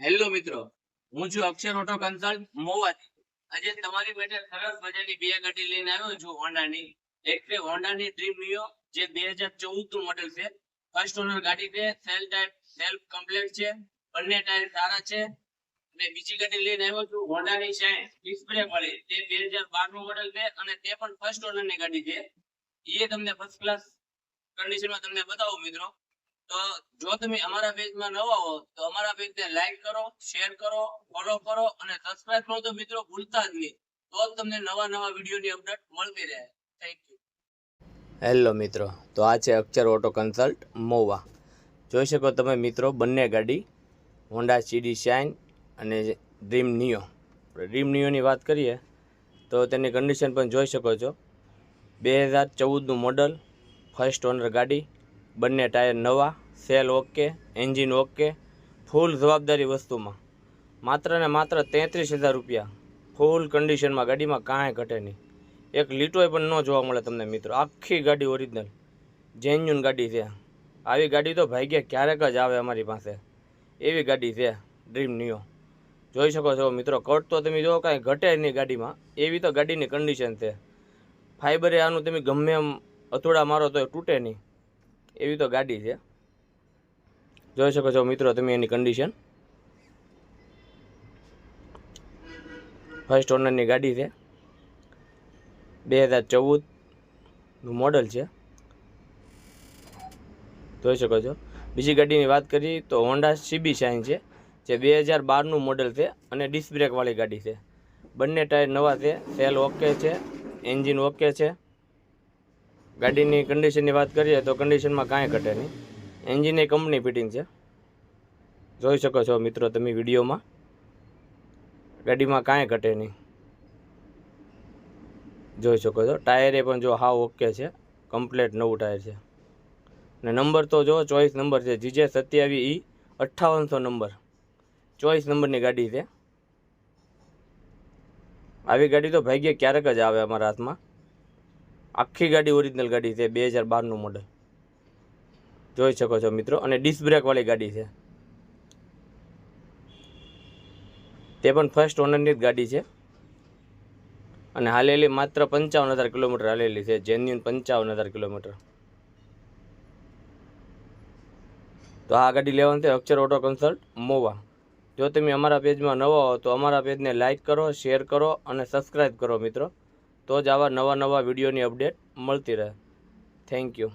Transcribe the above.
Hello મિત્રો. હું છું અક્ષર ઓટો કન્સલ્ટ મોવાથી આજે તમારી માટે સરસ મજાની બે ગાડી લઈને આવ્યો છું હોન્ડાની. એક છે હોન્ડાની ડ્રીમ નિયો જે બે હજાર ચૌદનું મોડેલ છે. ફર્સ્ટ ઓનર ગાડી છે સેલ ટાઈપ સેલ્ફ કમ્પ્લીટ છે, બંને ટાયર સારા છે. અને બીજી ગાડી લઈને આવ્યો છું હોન્ડાની શાઇન ડિસ્પ્લે વાળી. તે બે હજાર બારનું મોડેલ છે અને તે પણ ફર્સ્ટ ઓનરની ગાડી છે. એ તમને ફર્સ્ટ ક્લાસ કન્ડિશનમાં તમને બતાવું મિત્રો. તો જો તમે અમારા પેજમાં નવા હો, તો અમારા પેજને લાઈક કરો શેર કરો ફોલો કરો અને સબસ્ક્રાઇબ કરો તો મિત્રો ભૂલતા જ નહીં. તો તમને નવા નવા વિડીયોની અપડેટ મળતી રહે. થેન્ક યુ હેલો મિત્રો, તો આ છે અક્ષર ઓટો કન્સલ્ટ મોવા. જોઈ શકો તમે મિત્રો બંને ગાડી હોન્ડા સીડી શાઇન અને ડ્રીમ નિયો ડ્રીમ નિયોની વાત કરીએ, તો તેની કન્ડિશન પણ જોઈ શકો છો. બે હજાર ચૌદનું મોડલ ફર્સ્ટ ઓનર ગાડી, બંને ટાયર નવા, cell okay, engine okay, full જવાબદારી વસ્તુમાં. માત્ર ને માત્ર તેત્રીસ હજાર રૂપિયા. ફૂલ કન્ડિશનમાં ગાડીમાં કાંઈ ઘટે નહીં. એક લીટોય પણ ન જોવા મળે તમને મિત્રો. આખી ગાડી ઓરિજિનલ. જેન્યુન ગાડી છે. આવી ગાડી તો ભાગ્યા ક્યારેક જ આવે અમારી પાસે. એવી ગાડી છે. ડ્રીમ નિયો જોઈ શકો છો મિત્રો, કટ તો તમે જો કાંઈ ઘટે નહીં ગાડીમાં. એવી તો ગાડીની કન્ડિશન છે. ફાઈબરે આનું તમે ગમે એમ અથોડા મારો તો તૂટે નહીં. એવી તો ગાડી છે. જોઈ શકો છો મિત્રો તમે એની કન્ડિશન ફર્સ્ટ ઓનરની ગાડી છે. બે હજાર ચૌદનું મોડલ છે. જોઈ શકો છો. બીજી ગાડીની વાત કરીએ તો હોન્ડા સીબી શાઇન છે, જે બે હજાર બારનું મોડલ છે અને ડિસ્ક બ્રેકવાળી ગાડી છે. બંને ટાયર નવા છે સેલ ઓકે છે એન્જિન ઓકે છે. ગાડીની કન્ડિશનની વાત કરીએ તો કન્ડિશનમાં કાંઈ ઘટે નહીં. એન્જિન એ કંપની ફિટિંગ છે. જોઈ શકો છો મિત્રો તમે વિડીયોમાં. ગાડીમાં કાંઈ ઘટે નહીં. જોઈ શકો છો. ટાયરે પણ જો હાવ ઓકે છે. કમ્પ્લેટ નવું ટાયર છે. ને નંબર તો જો ચોઈસ નંબર છે. જીજે સત્યાવીસ ઈ અઠ્ઠાવનસો નંબર. ચોઈસ નંબરની ગાડી છે. આવી ગાડી તો ભાગ્ય ક્યારેક જ આવે અમારા હાથમાં. આખી ગાડી ઓરિજિનલ ગાડી છે, બે હજાર બારનું મોડલ જોઈ શકો છો મિત્રો, અને ડિસ્ક ગાડી છે. તે પણ ફર્સ્ટ ઓનરની જ ગાડી છે. અને હાલેલી માત્ર પંચાવન હજાર કિલોમીટર હાલેલી છે જેન્યુન પંચાવન હજાર કિલોમીટર. તો આ ગાડી લેવાની છે અક્ષર ઓટો કન્સલ્ટ મોવા. જો તમે અમારા પેજમાં નવા હો તો અમારા પેજને લાઇક કરો શેર કરો અને સબસ્ક્રાઈબ કરો મિત્રો. તો જ આવા નવા નવા વિડીયોની અપડેટ મળતી રહે. Thank you